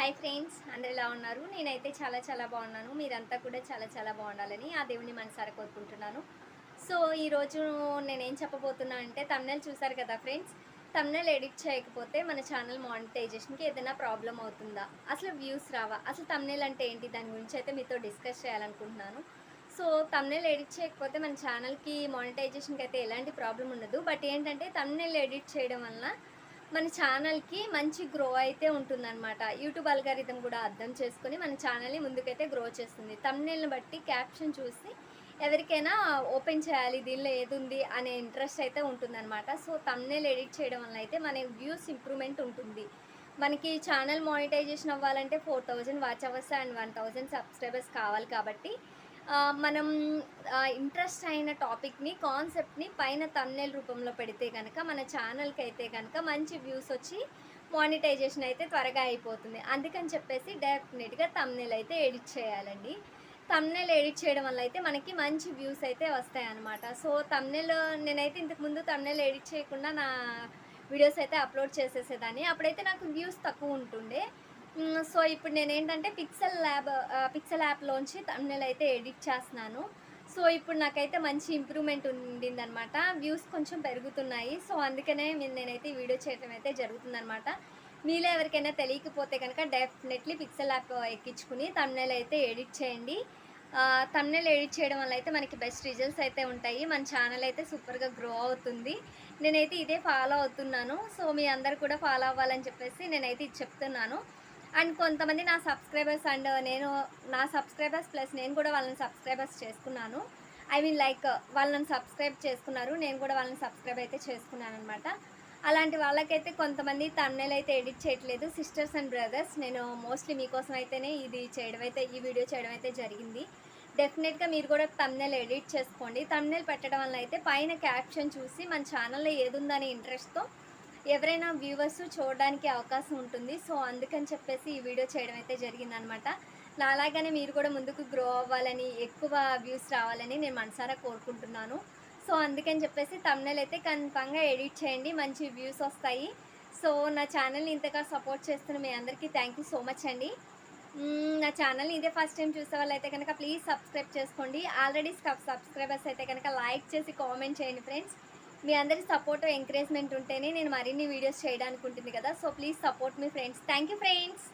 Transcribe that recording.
Hi friends అందరు ఎలా ఉన్నారు? నేనైతే చాలా చాలా బాగున్నాను. మీరంతా కూడా చాలా చాలా బాగుండాలని ఆ దేవుని మనసారా కోరుకుంటున్నాను. సో ఈరోజు నేనేం చెప్పబోతున్నా అంటే తమ్నెల్ చూసారు కదా ఫ్రెండ్స్ తమ్నెల్ ఎడిట్ చేయకపోతే మన ఛానల్ మానిటైజేషన్కి ఏదైనా ప్రాబ్లం అవుతుందా? అసలు వ్యూస్ రావా? అసలు తమ్నెల్ అంటే ఏంటి? దాని గురించి అయితే మీతో డిస్కస్ చేయాలనుకుంటున్నాను. సో తమ్నెల్ ఎడిట్ చేయకపోతే మన ఛానల్కి మానిటైజేషన్కి అయితే ఎలాంటి ప్రాబ్లం ఉండదు. బట్ ఏంటంటే తమ్నెల్ ఎడిట్ చేయడం వలన మన ఛానల్కి మంచి గ్రో అయితే ఉంటుందన్నమాట. యూట్యూబ్ అల్గారిథం కూడా అర్థం చేసుకొని మన ఛానల్ని ముందుకైతే గ్రో చేస్తుంది. తమ్నెల్ని బట్టి క్యాప్షన్ చూసి ఎవరికైనా ఓపెన్ చేయాలి దీనిలో ఏది ఉంది అనే ఇంట్రెస్ట్ అయితే ఉంటుందన్నమాట. సో తమ్నెల్ ఎడిట్ చేయడం వల్ల అయితే మన వ్యూస్ ఇంప్రూవ్మెంట్ ఉంటుంది. మనకి ఛానల్ మానిటైజేషన్ అవ్వాలంటే four thousand watch hours and one thousand subscribers కావాలి కాబట్టి మనం ఇంట్రెస్ట్ అయిన టాపిక్ని కాన్సెప్ట్ని పైన తమ్నెల్ రూపంలో పెడితే కనుక మన ఛానల్కి అయితే కనుక మంచి వ్యూస్ వచ్చి మానిటైజేషన్ అయితే త్వరగా అయిపోతుంది. అందుకని చెప్పేసి డెఫినెట్గా తమ్నెల్ అయితే ఎడిట్ చేయాలండి. తమ్నెల్ ఎడిట్ చేయడం వల్ల అయితే మనకి మంచి వ్యూస్ అయితే వస్తాయి అన్నమాట సో తమ్నెల్ నేనైతే ఇంతకుముందు తమ్నెల్ ఎడిట్ చేయకుండా నా వీడియోస్ అయితే అప్లోడ్ చేసేసేదాన్ని. అప్పుడైతే నాకు వ్యూస్ తక్కువ ఉంటుండే. సో ఇప్పుడు నేను ఏంటంటే పిక్సెల్ ల్యాబ్ పిక్సెల్ యాప్లోంచి తమ్నెల్ అయితే ఎడిట్ చేస్తున్నాను. సో ఇప్పుడు నాకైతే మంచి ఇంప్రూవ్మెంట్ ఉండిందనమాట వ్యూస్ కొంచెం పెరుగుతున్నాయి. సో అందుకనే నేనైతే వీడియో చేయడం అయితే జరుగుతుందనమాట మీలో ఎవరికైనా తెలియకపోతే కనుక డెఫినెట్లీ పిక్సెల్ యాప్ ఎక్కించుకుని తమ్నెల్ అయితే ఎడిట్ చేయండి. తమ్నెల్ ఎడిట్ చేయడం వల్ల అయితే మనకి బెస్ట్ రిజల్ట్స్ అయితే ఉంటాయి. మన ఛానల్ అయితే సూపర్గా గ్రో అవుతుంది. నేనైతే ఇదే ఫాలో అవుతున్నాను. సో మీ అందరు కూడా ఫాలో అవ్వాలని చెప్పేసి నేనైతే ఇది చెప్తున్నాను. అండ్ కొంతమంది నా సబ్స్క్రైబర్స్ అండ్ నేను నా సబ్స్క్రైబర్స్ ప్లస్ నేను కూడా వాళ్ళని సబ్స్క్రైబర్స్ చేసుకున్నాను. ఐ మీన్ లైక్ వాళ్ళని సబ్స్క్రైబ్ చేసుకున్నారు. నేను కూడా వాళ్ళని సబ్స్క్రైబ్ అయితే చేసుకున్నాను అనమాట అలాంటి వాళ్ళకైతే కొంతమంది తమ్నెల్ అయితే ఎడిట్ చేయట్లేదు. సిస్టర్స్ అండ్ బ్రదర్స్ నేను మోస్ట్లీ మీకోసం అయితేనే ఇది చేయడం అయితే ఈ వీడియో చేయడం అయితే జరిగింది. డెఫినెట్గా మీరు కూడా తమ్నెల్ ఎడిట్ చేసుకోండి. తమ్నెల్ పెట్టడం వల్ల అయితే పైన క్యాప్షన్ చూసి మన ఛానల్లో ఏదుందనే ఇంట్రెస్ట్తో ఎవరైనా వ్యూవర్స్ చూడడానికి అవకాశం ఉంటుంది. సో అందుకని చెప్పేసి ఈ వీడియో చేయడం అయితే జరిగిందనమాట. అలాగనే మీరు కూడా ముందుకు గ్రో అవ్వాలని ఎక్కువ వ్యూస్ రావాలని నేను మనసారా కోరుకుంటున్నాను. సో అందుకని చెప్పేసి తమ్నెల్ అయితే కన్ఫామ్గా ఎడిట్ చేయండి. మంచి వ్యూస్ వస్తాయి. సో నా ఛానల్ని ఇంతగా సపోర్ట్ చేస్తున్న మీ అందరికీ థ్యాంక్ యూ సో మచ్ అండి. నా ఛానల్ని ఇదే ఫస్ట్ టైం చూసే వాళ్ళు అయితే కనుక ప్లీజ్ సబ్స్క్రైబ్ చేసుకోండి. ఆల్రెడీ సబ్స్క్రైబర్స్ అయితే కనుక లైక్ చేసి కామెంట్ చేయండి ఫ్రెండ్స్ మీ అందరి సపోర్ట్ ఎంకరేజ్మెంట్ ఉంటేనే నేను మరిన్ని వీడియోస్ చేయడానికి ఉంటుంది కదా. సో ప్లీజ్ సపోర్ట్ మీ ఫ్రెండ్స్ థ్యాంక్ యూ ఫ్రెండ్స్